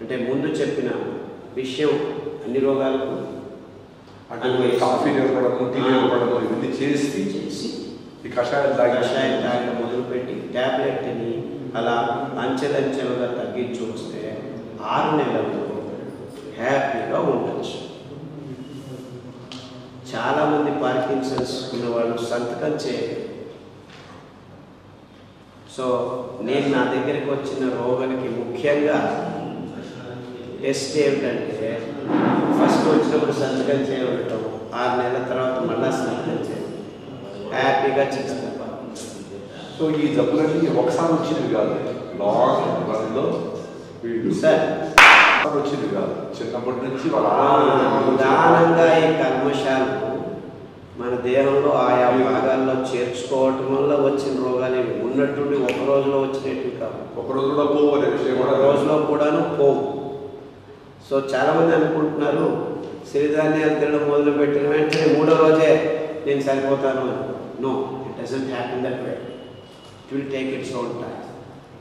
అంటే ముందు చెప్పిన విషయం అన్ని రోగాలకు కాఫీ టీ ఇవన్నీ చేసి చేసి ఈ కషాయం తాగి కషాయం మొదలుపెట్టి ట్యాబ్లెట్ని అలా అంచెలంచెలుగా తగ్గించి వస్తే ఆరు నెలల్లో హ్యాపీగా ఉండొచ్చు. చాలామంది పార్కిన్సన్స్ ఉన్నవాళ్ళు సంతకం చేయరు. సో నేను నా దగ్గరికి వచ్చిన రోగానికి ముఖ్యంగా టెస్ట్ ఏమిటంటే ఫస్ట్ వచ్చినప్పుడు సంతకం చేయడం ఆరు నెలల తర్వాత మళ్ళా సంతకం చేయాలి. హ్యాపీగా చేస్తాను సో ఈ జబ్బులన్నీ ఒకసారి వచ్చినవి కాదు. లాంగ్ రన్లో వీళ్ళు సార్. వచ్చినవి కాదు. చిన్నప్పటి నుంచి ప్రధానంగా ఈ కల్మషాలు మన దేహంలో ఆయా భాగాల్లో చేర్చుకోవటం వల్ల వచ్చిన రోగాలు ఉన్నట్టుండి ఒక రోజులో వచ్చినట్టు కావు. ఒక రోజు కూడా పోవు అనే విషయం ఒక కూడా రోజులో కూడాను పోవు. సో చాలామంది అనుకుంటున్నారు సిరిధాన్యాలు తినడం మొదలుపెట్టిన వెంటనే మూడో రోజే నేను సరిపోతాను అని. No it doesn't happen that way it will take its own time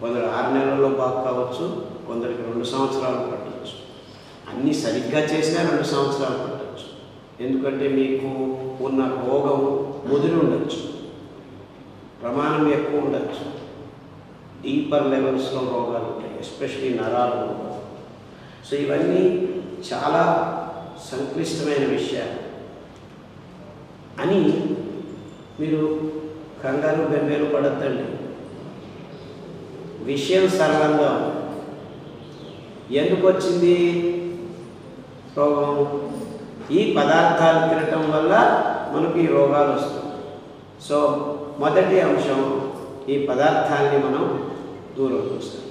కొందరు ఆరు నెలల్లో బాగు కావచ్చు కొందరికి రెండు సంవత్సరాలు పట్టవచ్చు అన్నీ సరిగ్గా చేసినా రెండు సంవత్సరాలు పట్టవచ్చు ఎందుకంటే మీకు ఉన్న రోగం ముదిరి ఉండొచ్చు. ప్రమాణం ఎక్కువ ఉండొచ్చు. డీపర్ లెవెల్స్లో రోగాలు ఉంటాయి ఎస్పెషలీ నరాలు. సో ఇవన్నీ చాలా సంక్లిష్టమైన విషయాలు. అని మీరు కంగారు బెంబేలు పడద్దండి. విషయం సరళంగా ఎందుకు వచ్చింది రోగం? ఈ పదార్థాలు తినటం వల్ల మనకు ఈ రోగాలు వస్తాయి. సో మొదటి అంశం ఈ పదార్థాలని మనం దూరం చూస్తాం.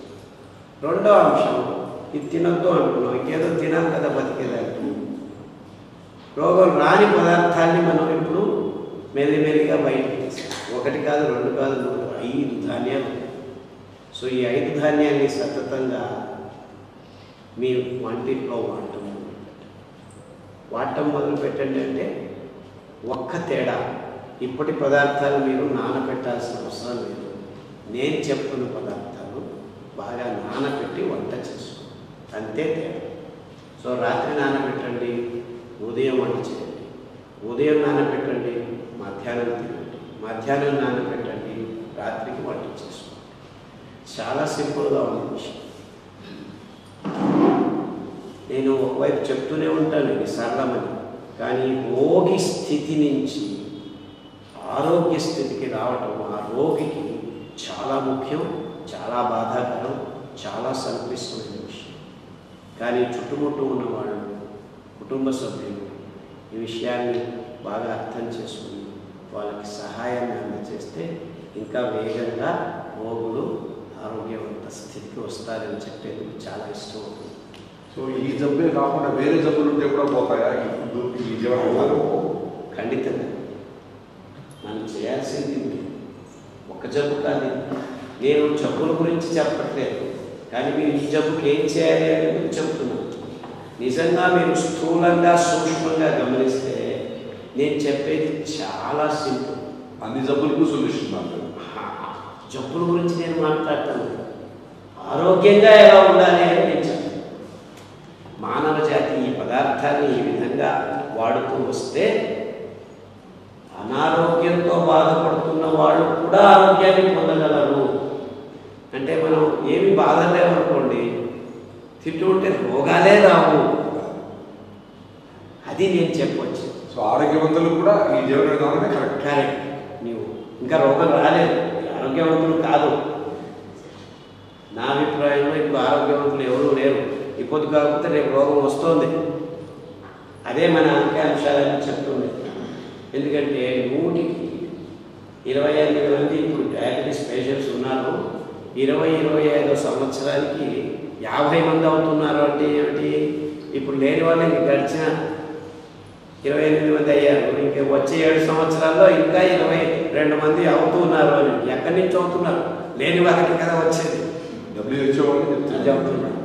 రెండో అంశం ఇది తినొద్దు అనుకున్నాం ఇంకేదో తినాలి కదా బతికేదానికి రోగం రాని పదార్థాన్ని మనం ఇప్పుడు మెల్లిమెల్లిగా బయటకు తీస్తాం ఒకటి కాదు రెండు కాదు మూడు ఐదు ధాన్యాలు. సో ఈ ఐదు ధాన్యాన్ని సతతంగా మీ వంటింట్లో వాడటం మొదలుపెట్టండి. వాడటం మొదలు పెట్టండి అంటే ఒక్క తేడా. ఇప్పటి పదార్థాలు మీరు నానబెట్టాల్సిన అవసరం లేదు. నేను చెప్తున్న పదార్థాలు బాగా నానబెట్టి వంట చేసుకోండి అంతే. తేడా సో రాత్రి నానబెట్టండి ఉదయం వంట చేయండి. ఉదయం నానబెట్టండి మధ్యాహ్నం తినండి. మధ్యాహ్నం నానబెట్టండి రాత్రికి వంట చేసుకోండి. చాలా సింపుల్గా ఉంది విషయం. నేను ఒకవైపు చెప్తూనే ఉంటాను ఇది సరళమని కానీ రోగి స్థితి నుంచి ఆరోగ్య స్థితికి రావటం ఆ రోగికి చాలా ముఖ్యం చాలా బాధాకరం చాలా సంక్లిష్టమైన కానీ చుట్టుముట్టు ఉన్నవాళ్ళు కుటుంబ సభ్యులు ఈ విషయాన్ని బాగా అర్థం చేసుకుని వాళ్ళకి సహాయాన్ని అందజేస్తే ఇంకా వేగంగా రోగులు ఆరోగ్యవంత స్థితికి వస్తారని చెప్పేందుకు చాలా ఇష్టం అవుతుంది. సో ఈ జబ్బే కాకుండా వేరే జబ్బులు ఉంటే కూడా పోతాయా? ఈ జీవన ఖండితంగా. మనం చేయాల్సింది. ఒక జబ్బు కాదు. నేను జబ్బుల గురించి చెప్పట్లేదు. కానీ మీరు ఈ జబ్బుకి ఏం చేయాలి అనేది చెప్తున్నాను. నిజంగా మీరు స్థూలంగా సూక్ష్మంగా గమనిస్తే నేను చెప్పేది చాలా సింపుల్. అన్ని జబ్బులకు సొల్యూషన్ అంటారు జబ్బుల గురించి నేను మాట్లాడతాను. ఆరోగ్యంగా ఎలా ఉండాలి అని నేను చెప్తాను మానవ జాతి ఈ పదార్థాన్ని ఈ విధంగా వాడుతూ వస్తే అనారోగ్యంతో బాధపడుతున్న వాళ్ళు కూడా ఆరోగ్యాన్ని పొందగలరు అంటే మనం ఏమి బాధ లేవనుకోండి తింటూ ఉంటే రోగాలే రావు అది నేను చెప్పొచ్చు? సో ఆరోగ్యవంతులు కూడా ఈ జీవన విధానమే కరెక్ట్. కరెక్ట్ నీవు ఇంకా రోగం రాలేదు. ఆరోగ్యవంతులు కాదు. నా అభిప్రాయంలో ఇప్పుడు ఆరోగ్యవంతులు ఎవరూ లేరు. ఇప్పుడు కాకపోతే రేపు రోగం వస్తుంది. అదే మన అంశాలను చెప్తుంది ఎందుకంటే నూటికి ఇరవై ఎనిమిది మంది ఇప్పుడు డయాబెటీస్ పేషెంట్స్ ఉన్నారు. ఇరవై ఇరవై ఐదో సంవత్సరానికి యాభై మంది అవుతున్నారు అంటే ఏమిటి? ఇప్పుడు లేని వాళ్ళు ఇంక గడిచిన ఇరవై ఎనిమిది మంది అయ్యారు. ఇంక వచ్చే ఏడు సంవత్సరాల్లో ఇంకా ఇరవై రెండు మంది అవుతున్నారు అని. ఎక్కడి నుంచి అవుతున్నారు? లేని వాళ్ళకి కదా వచ్చేది. డబ్ల్యూహెచ్ఓ చెప్తున్నారు. చెప్తున్నారు.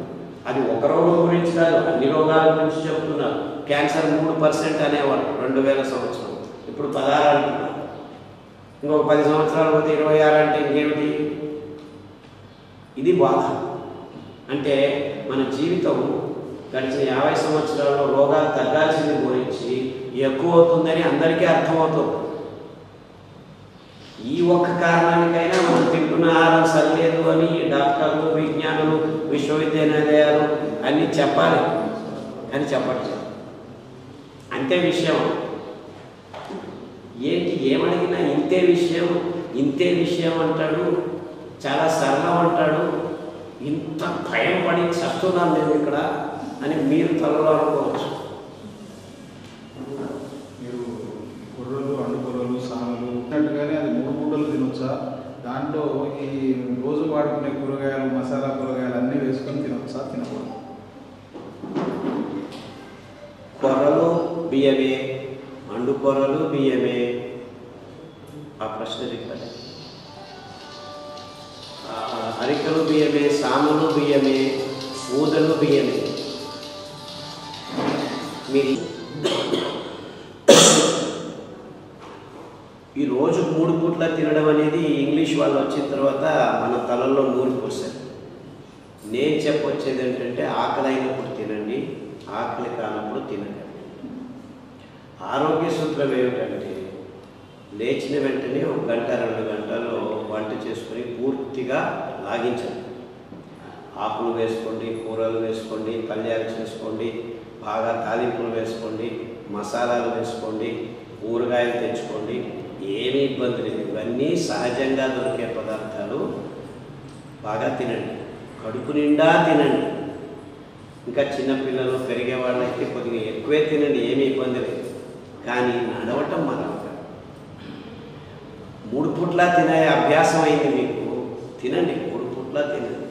అది ఒక రోగం గురించి కాదు అన్ని రోగాల గురించి చెప్తున్నారు. క్యాన్సర్ మూడు పర్సెంట్ అనేవాడు రెండు వేల సంవత్సరం. ఇప్పుడు పదహారు అంటున్నారు. ఇంకొక పది సంవత్సరాలు పోతే ఇరవై ఆరు అంటే ఇంకేమిటి? ఇది బాధ. అంటే మన జీవితం గడిచిన యాభై సంవత్సరాల్లో రోగాలు తగ్గాల్సింది గురించి ఎక్కువ అవుతుందని అందరికీ అర్థమవుతుంది. ఈ ఒక్క కారణానికైనా మనం తింటున్న ఆహారం సరిలేదు అని డాక్టర్లు విజ్ఞానులు విశ్వవిద్యాలయాలు అన్నీ చెప్పాలి అని చెప్పట్లేదు. అంతే విషయం. ఏంటి ఏమడిగినా ఇంతే విషయం ఇంతే విషయం అంటాడు చాలా సరళం అంటాడు ఇంత భయం పడి చస్తున్నాను నేను ఇక్కడ అని మీరు త్వరలో అనుకోవచ్చు. అది మూడు పూటలు తినొచ్చా దాంట్లో ఈ రోజు వాడుకునే కూరగాయలు మసాలా కూరగాయలు అన్నీ వేసుకొని తినొచ్చా తినకూడదు కొర్రలు బియ్యమే అండు కొర్రలు బియ్యమే ఆ ప్రశ్న చెప్పాలి ఆ, అరికలు బియ్యమే సామలు బియ్యమే ఊదలు బియ్యమే మీరు మూడు పూట్ల తినడం అనేది ఇంగ్లీష్ వాళ్ళు వచ్చిన తర్వాత మన తలల్లో నూరు పోసారు నేను చెప్పొచ్చేది ఏంటంటే ఆకలి అయినప్పుడు తినండి ఆకలి కానప్పుడు తినండి ఆరోగ్య సూత్రం ఏమిటంటే లేచిన వెంటనే ఒక గంట రెండు గంటల్లో వంట చేసుకొని పూర్తిగా లాగించండి. ఆకులు వేసుకోండి కూరలు వేసుకోండి పల్యాలు చేసుకోండి బాగా తాలింపులు వేసుకోండి మసాలాలు వేసుకోండి ఊరగాయలు తెచ్చుకోండి ఏమీ ఇబ్బంది లేదు. ఇవన్నీ సహజంగా దొరికే పదార్థాలు. బాగా తినండి. కడుపు నిండా తినండి. ఇంకా చిన్నపిల్లలు పెరిగే వాళ్ళైతే కొద్దిగా ఎక్కువే తినండి. ఏమీ ఇబ్బంది లేదు. కానీ నడవటం మనం మూడు పుట్ల తినే అభ్యాసం అయింది మీకు తినండి. మూడు పుట్ల తినండి.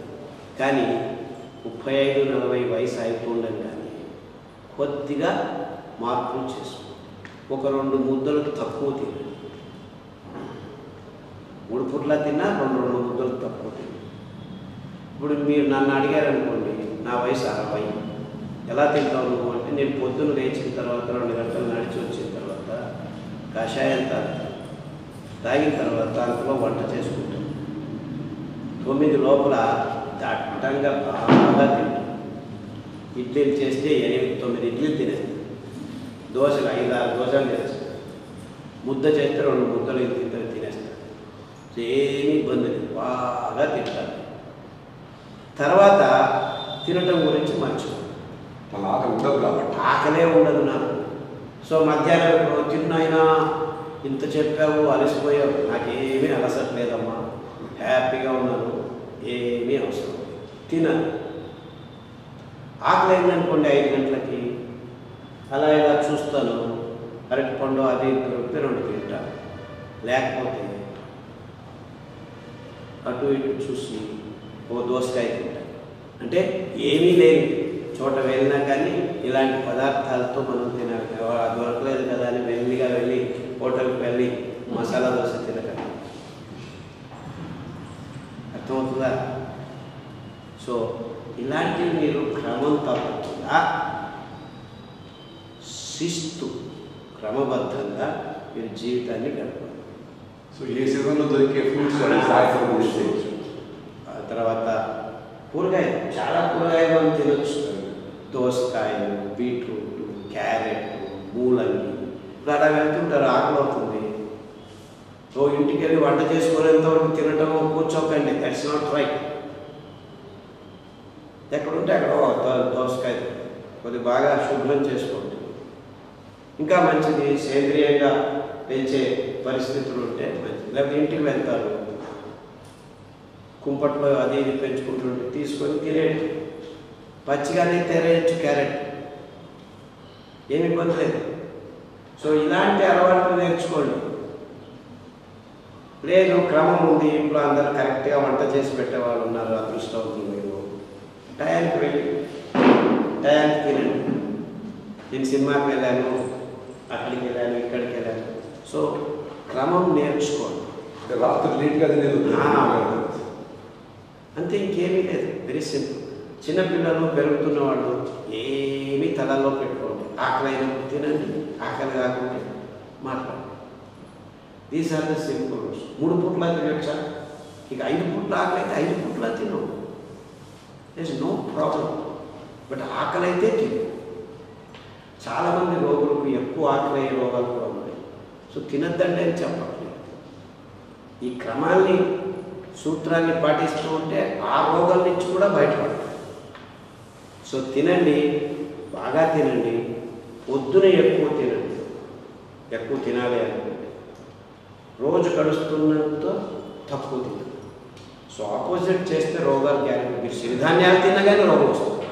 కానీ ముప్పై ఐదు నలభై వయసు అయిపోండగానే కొద్దిగా మార్పులు చేసుకోండి. ఒక రెండు ముద్దలు తక్కువ తినండి. మూడు పూట్ల తిన్నా రెండు రెండు ముద్దలు తక్కువ ఇప్పుడు మీరు నన్ను అడిగారనుకోండి నా వయసు అరవై. ఎలా తింటావు నువ్వు అంటే నేను పొద్దున్న లేచిన తర్వాత రెండు గంటలు నడిచి వచ్చిన తర్వాత కషాయం తాగుతాను తాగిన తర్వాత అంతలో వంట చేసుకుంటాను తొమ్మిది లోపల దట్టంగా బాగా తింటాను ఇడ్లీలు చేస్తే ఎనిమిది తొమ్మిది ఇడ్లీలు తినేస్తాను దోశలు ఐదు ఆరు దోశలు తినేస్తాను ముద్ద చేస్తే రెండు ముద్దలు ఇంత ఏమీ ఇబ్బంది లేదు బాగా తింటాను తర్వాత తినటం గురించి మర్చిపో మన ఆకలి ఉండదు కాబట్టి. ఆకలే ఉండదు నాకు. సో మధ్యాహ్నం తిన్నైనా ఇంత చెప్పావు అలసిపోయావు. నాకేమీ అలసట్లేదమ్మా. హ్యాపీగా ఉన్నాను. ఏమీ అవసరం. తినను ఆకలి అయిందనుకోండి ఐదు గంటలకి. అలా ఇలా చూస్తాను. అరటి పండు అది రెండు తింటాను లేకపోతే అటు ఇటు చూసి ఓ దోసకాయ తింటాను అంటే ఏమీ లేని చోట వెళ్ళినా కానీ ఇలాంటి పదార్థాలతో మనం తినాలి అది దొరకలేదు కదా అని మెల్లిగా వెళ్ళి హోటల్కి వెళ్ళి మసాలా దోశ తినకండి అర్థమవుతుందా? సో ఇలాంటివి మీరు క్రమం తప్పకుండా శిస్తు క్రమబద్ధంగా మీరు జీవితాన్ని గడపాలి సో ఏ సీజన్లో దొరికే ఫ్రూట్స్ అని ఆ తర్వాత కూరగాయలు చాలా కూరగాయలు అని తినొచ్చు దోసకాయలు బీట్రూట్ క్యారెట్ మూలంగి ఇప్పుడు అలా వెళ్తుంటారు ఆకలి అవుతుంది ఓ ఇంటికి వెళ్ళి వంట చేసుకునేంత వరకు తినటం కూర్చోకండి దట్స్ నాట్ రైట్ ఎక్కడుంటే అక్కడ దోసకాయ కొద్ది బాగా శుభ్రం చేసుకోండి ఇంకా మంచిది సేంద్రియంగా పెంచే పరిస్థితులు ఉంటే మంచిది లేకపోతే ఇంటికి వెళ్తారు. కుంపట్లో అది ఇది పెంచుకుంటుంటే తీసుకొని తినేయండి పచ్చిగానే తెరేయచ్చు క్యారెట్. ఏమి ఇబ్బంది లేదు. సో ఇలాంటి అలవాట్లు నేర్చుకోండి. లేదు క్రమం ఉంది ఇంట్లో అందరూ కరెక్ట్గా వంట చేసి పెట్టేవాళ్ళు ఉన్నారు అదృష్టవంతులు మీరు. టయానికి వెళ్ళి టయానికి తినండి. నేను సినిమాకి వెళ్ళాను అక్కడికి వెళ్ళాను ఇక్కడికి వెళ్ళాను. సో క్రమం నేర్చుకోండి. రాత్రి లేట్గా ఆ. అంతే ఇంకేమీ లేదు. వెరీ సింపుల్ చిన్నపిల్లలు పెరుగుతున్న వాళ్ళు ఏమీ తలలో పెట్టుకోండి ఆకలి తినండి. ఆకలి కాకుండా మాట్లాడండి. దీస్ ఆర్ ద సింపుల్ మూడు పూట్ల తినచ్చా? ఇక ఐదు పూట్ల ఆకలి అయితే ఐదు పూట్ల తిను. ఇస్ నో ప్రాబ్లం బట్ ఆకలి అయితే తిను. చాలామంది రోగులకు ఎక్కువ ఆకలి అయ్యే రోగాలు సో తినద్దండి అని చెప్పట్లేదు. ఈ క్రమాన్ని సూత్రాన్ని పాటిస్తూ ఉంటే ఆ రోగాల నుంచి కూడా బయటపడతాం. సో తినండి బాగా తినండి పొద్దున ఎక్కువ తినండి ఎక్కువ తినాలి అనుకోండి రోజు గడుస్తున్నంత తక్కువ తినండి. సో ఆపోజిట్ చేస్తే రోగాలు గ్యారెంటీ మీరు సిరిధాన్యాలు తినగానే రోగం వస్తుంది.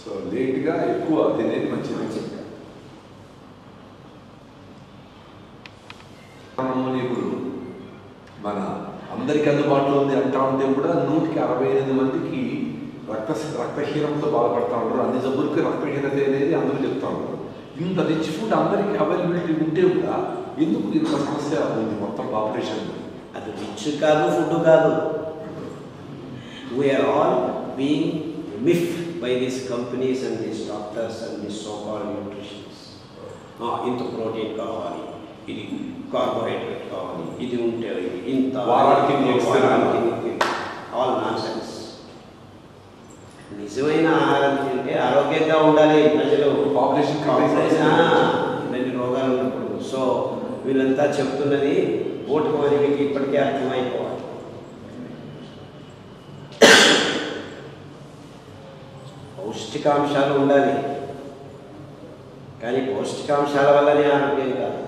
సో లేట్గా ఎక్కువ తినేది మంచిది మనము ఇప్పుడు మన అందరికీ అందుబాటులో ఉంది అంటా ఉంటే కూడా నూటికి అరవై ఎనిమిది మందికి రక్త రక్తహీనంతో బాధపడతా ఉంటారు. అన్ని జబ్బులకి రక్తహీనత అనేది అందరూ చెప్తా ఉంటారు. ఇంత రిచ్ ఫుడ్ అందరికీ అవైలబిలిటీ ఉంటే కూడా ఎందుకు ఇంత సమస్య ఉంది మొత్తం పాపులేషన్ అది రిచ్ కాదు ఫుడ్ కాదు. We are all being miff by these companies and these doctors and these so called nutritions ఇంత ప్రోటీన్ కావాలి. ఇది కార్బోహైడ్రేట్ కావాలి ఇది ఉంటే ఇంత. ఆల్ నాన్ సెన్స్ నిజమైన ఆహారం తింటే ఆరోగ్యంగా ఉండాలి ప్రజలు. ఆ, ఇన్ని రోగాలు ఉన్నప్పుడు. సో వీళ్ళంతా చెప్తున్నది ఓటుకు మందికి ఇప్పటికే అర్థమైపోవాలి. పౌష్టికాంశాలు ఉండాలి. కానీ పౌష్టికాంశాల వల్లనే ఆరోగ్యం కాదు.